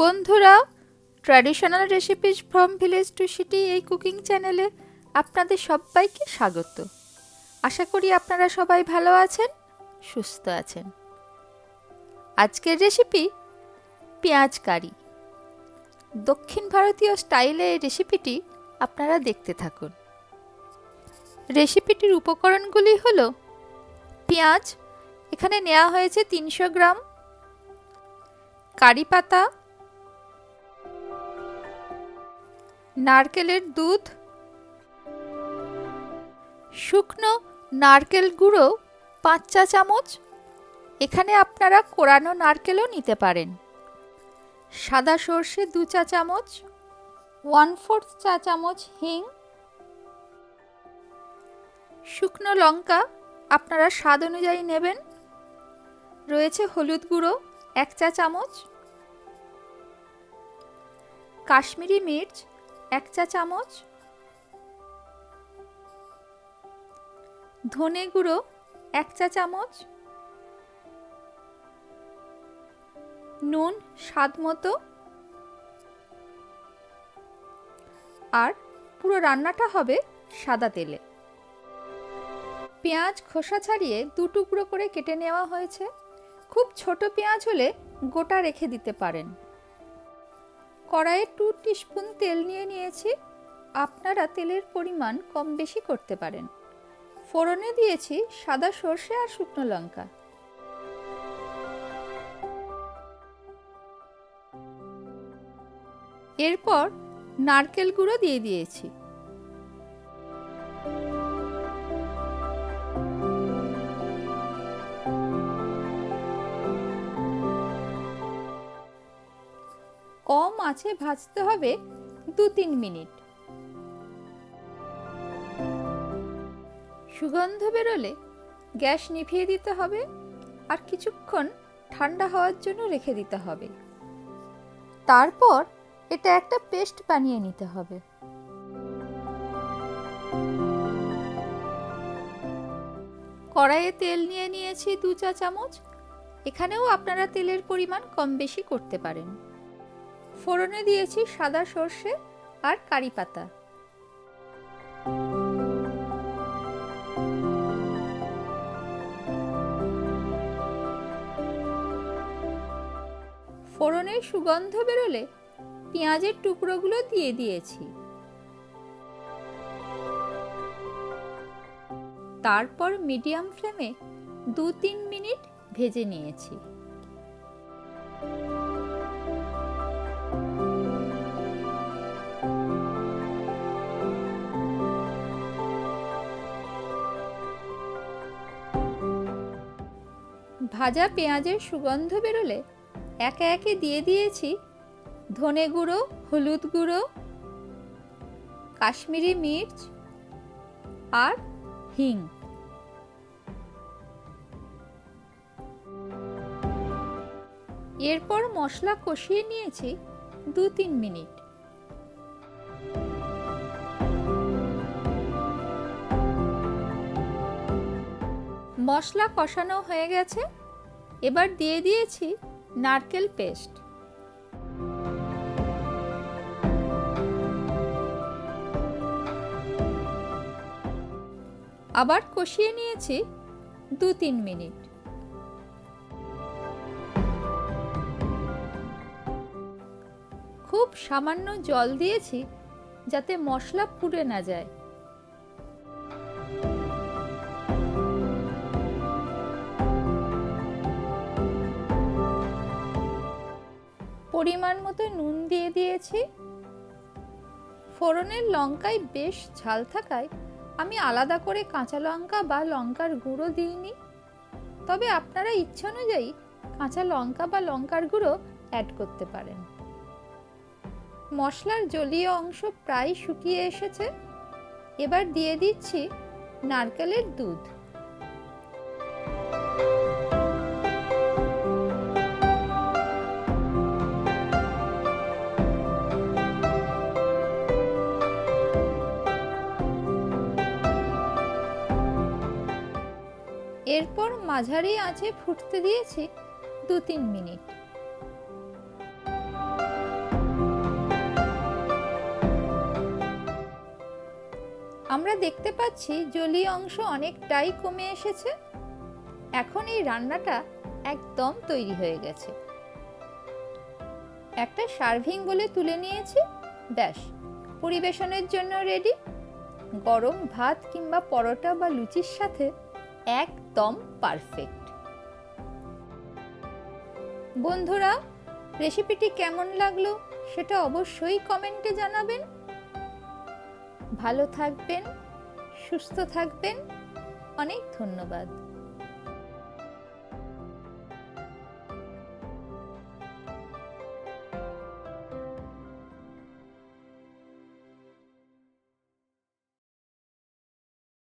বন্ধুরা traditional recipes from village to city এই cooking চ্যানেলে আপনাদের সবাইকে স্বাগত। আশা করি আপনারা সবাই ভালো আছেন, সুস্থ আছেন। আজকের রেসিপি পেঁয়াজ কারি। দক্ষিণ ভারতীয় স্টাইলে এই রেসিপিটি আপনারা দেখতে থাকুন। রেসিপিটির উপকরণগুলি হলো, পেঁয়াজ, এখানে নেওয়া হয়েছে তিনশো গ্রাম। কারি পাতা নারকেলের দুধ, শুকনো নারকেল গুঁড়ো, পাঁচ চা চামচ। এখানে আপনারা কোরানো নারকেলও নিতে পারেন। সাদা সর্ষে দু চা চামচ, ওয়ান ফোর্থ চা চামচ হিং। শুকনো লঙ্কা আপনারা স্বাদ অনুযায়ী নেবেন। রয়েছে হলুদ গুঁড়ো, এক চা চামচ। কাশ্মীরি মির্চ এক চা চামচ। ধনে গুঁড়ো এক চা চামচ। নুন স্বাদ মতো। আর পুরো রান্নাটা হবে সাদা তেলে। পেঁয়াজ খোসা ছাড়িয়ে দু টুকরো করে কেটে নেওয়া হয়েছে। খুব ছোট পেঁয়াজ হলে গোটা রেখে দিতে পারেন। কড়াইয়ে টু টিস্পুন তেল নিয়ে নিয়েছি। আপনারা তেলের পরিমাণ কম বেশি করতে পারেন। ফোড়নে দিয়েছি সাদা সর্ষে আর শুকনো লঙ্কা। এরপর নারকেল গুঁড়ো দিয়ে দিয়েছি। কম আছে ভাজতে হবে দু তিন মিনিট। সুগন্ধ বেরোলে গ্যাস নিভিয়ে দিতে হবে আর কিছুক্ষণ ঠান্ডা হওয়ার জন্য রেখে দিতে হবে। তারপর এটা একটা পেস্ট বানিয়ে নিতে হবে। কড়াইয়ে তেল নিয়ে নিয়েছি দু চা চামচ। এখানেও আপনারা তেলের পরিমাণ কম বেশি করতে পারেন। ফোড়নে দিয়েছি সাদা সর্ষে আর কারি পাতা। ফোড়নের সুগন্ধ বেরোলে পেঁয়াজের টুকরোগুলো দিয়ে দিয়েছি। তারপর মিডিয়াম ফ্লেমে দু তিন মিনিট ভেজে নিয়েছি। ভাজা পেঁয়াজের সুগন্ধ বেরোলে একে একে দিয়ে দিয়েছি ধনে গুঁড়ো, হলুদ গুঁড়ো, কাশ্মীরি মির্চ আর হিং। এরপর মশলা কষিয়ে নিয়েছি দু তিন মিনিট। মশলা কষানো হয়ে গেছে। এবার দিয়ে দিয়েছি নারকেল পেস্ট। আবার কষিয়ে নিয়েছি দু তিন মিনিট। খুব সামান্য জল দিয়েছি যাতে মশলা পুড়ে না যায়। পরিমাণ মতো নুন দিয়ে দিয়েছি। ফোড়নের লঙ্কায় বেশ ঝাল থাকায় আমি আলাদা করে কাঁচা লঙ্কা বা লঙ্কার গুঁড়ো দিইনি। তবে আপনারা ইচ্ছা অনুযায়ী কাঁচা লঙ্কা বা লঙ্কার গুঁড়ো অ্যাড করতে পারেন। মশলার জলীয় অংশ প্রায় শুকিয়ে এসেছে। এবার দিয়ে দিচ্ছি নারকেলের দুধ। এরপর মাঝারি আঁচে ফুটতে দিয়েছি দু তিন মিনিট। আমরা দেখতে পাচ্ছি জলীয় অংশ অনেকটাই কমে এসেছে। এখন এই রান্নাটা একদম তৈরি হয়ে গেছে। একটা সার্ভিং বলে তুলে নিয়েছি, ব্যাস। পরিবেশনের জন্য রেডি। গরম ভাত কিংবা পরোটা বা লুচির সাথে এক একদম পারফেক্ট বন্ধুরা রেসিপিটি কেমন লাগল সেটা অবশ্যই কমেন্টে জানাবেন। ভালো থাকবেন, সুস্থ থাকবেন। অনেক ধন্যবাদ।